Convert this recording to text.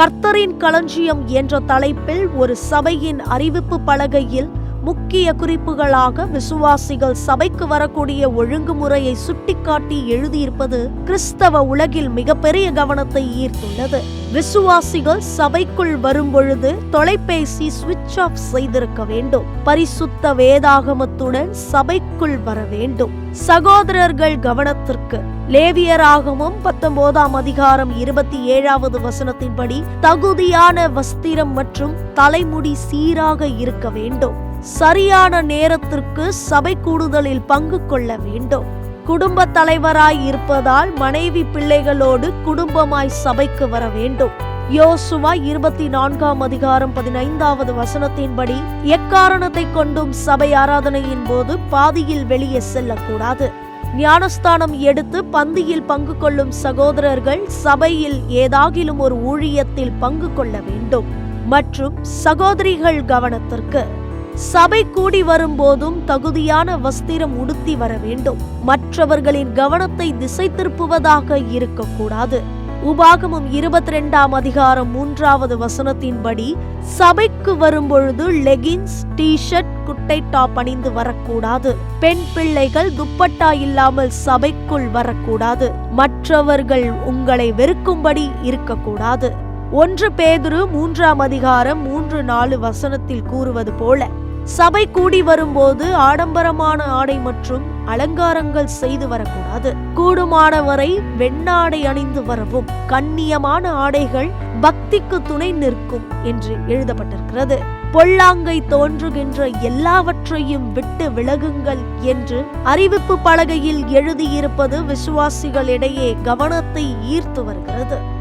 கர்த்தரின் களஞ்சியம் என்ற தலைப்பில் ஒரு சபையின் அறிவிப்பு பலகையில் முக்கிய குறிப்புகளாக விசுவாசிகள் சபைக்கு வரக்கூடிய ஒழுங்குமுறையை சுட்டிக்காட்டி எழுதியிருப்பது கிறிஸ்தவ உலகில் மிகப்பெரிய கவனத்தை ஈர்த்துள்ளது. விசுவாசிகள் சபைக்குள் வரும்பொழுது தொலைபேசி சுவிட்ச் ஆஃப் செய்திருக்க வேண்டும். பரிசுத்த வேதாகமத்துடன் சபைக்குள் வர வேண்டும். சகோதரர்கள் கவனத்திற்கு. லேவியராகமும் பத்தொன்பதாம் அதிகாரம் இருபத்தி ஏழாவது வசனத்தின்படி தகுதியான வஸ்திரம் மற்றும் தலைமுடி சீராக இருக்க வேண்டும். சரியான நேரத்திற்கு சபை கூடுதலில் பங்கு கொள்ள வேண்டும். குடும்ப தலைவராய் இருப்பதால் மனைவி பிள்ளைகளோடு குடும்பமாய் சபைக்கு வர வேண்டும். யோசுவா இருபத்தி நான்காம் அதிகாரம் பதினைந்தாவது வசனத்தின்படி எக்காரணத்தை கொண்டும் சபை ஆராதனையின் போது பாதியில் வெளியே செல்லக்கூடாது. ஞானஸ்தானம் எடுத்து பந்தியில் பங்கு கொள்ளும் சகோதரர்கள் சபையில் ஏதாகிலும் ஒரு ஊழியத்தில் பங்கு கொள்ள வேண்டும். மற்றும் சகோதரிகள் கவனத்திற்கு. சபை கூடி வரும்போதும் தகுதியான வஸ்திரம் உடுத்தி வர வேண்டும். மற்றவர்களின் கவனத்தை திசை திருப்புவதாக இருக்கக்கூடாது. உபாகமும் இருபத்தி ரெண்டாம் அதிகாரம் மூன்றாவது வசனத்தின்படி சபைக்கு வரும்பொழுது லெகின்ஸ் டி ஷர்ட் குட்டை டாப் அணிந்து வரக்கூடாது. பெண் பிள்ளைகள் துப்பட்டா இல்லாமல் சபைக்குள் வரக்கூடாது. மற்றவர்கள் உங்களை வெறுக்கும்படி இருக்கக்கூடாது. ஒன்று பேதுரு மூன்றாம் அதிகாரம் மூன்று நாலு வசனத்தில் கூறுவது போல சபை கூடி வரும்போது ஆடம்பரமான ஆடை மற்றும் அலங்காரங்கள் செய்து வரக்கூடாது. கூடுமானவரை வெண்ணாடை அணிந்து வரவும் கண்ணியமான ஆடைகள் பக்திக்கு துணை நிற்கும் என்று எழுதப்பட்டிருக்கிறது. பொல்லாங்கை தோன்றுகின்ற எல்லாவற்றையும் விட்டு விலகுங்கள் என்று அறிவிப்பு பலகையில் எழுதியிருப்பது விசுவாசிகளிடையே கவனத்தை ஈர்த்து வருகிறது.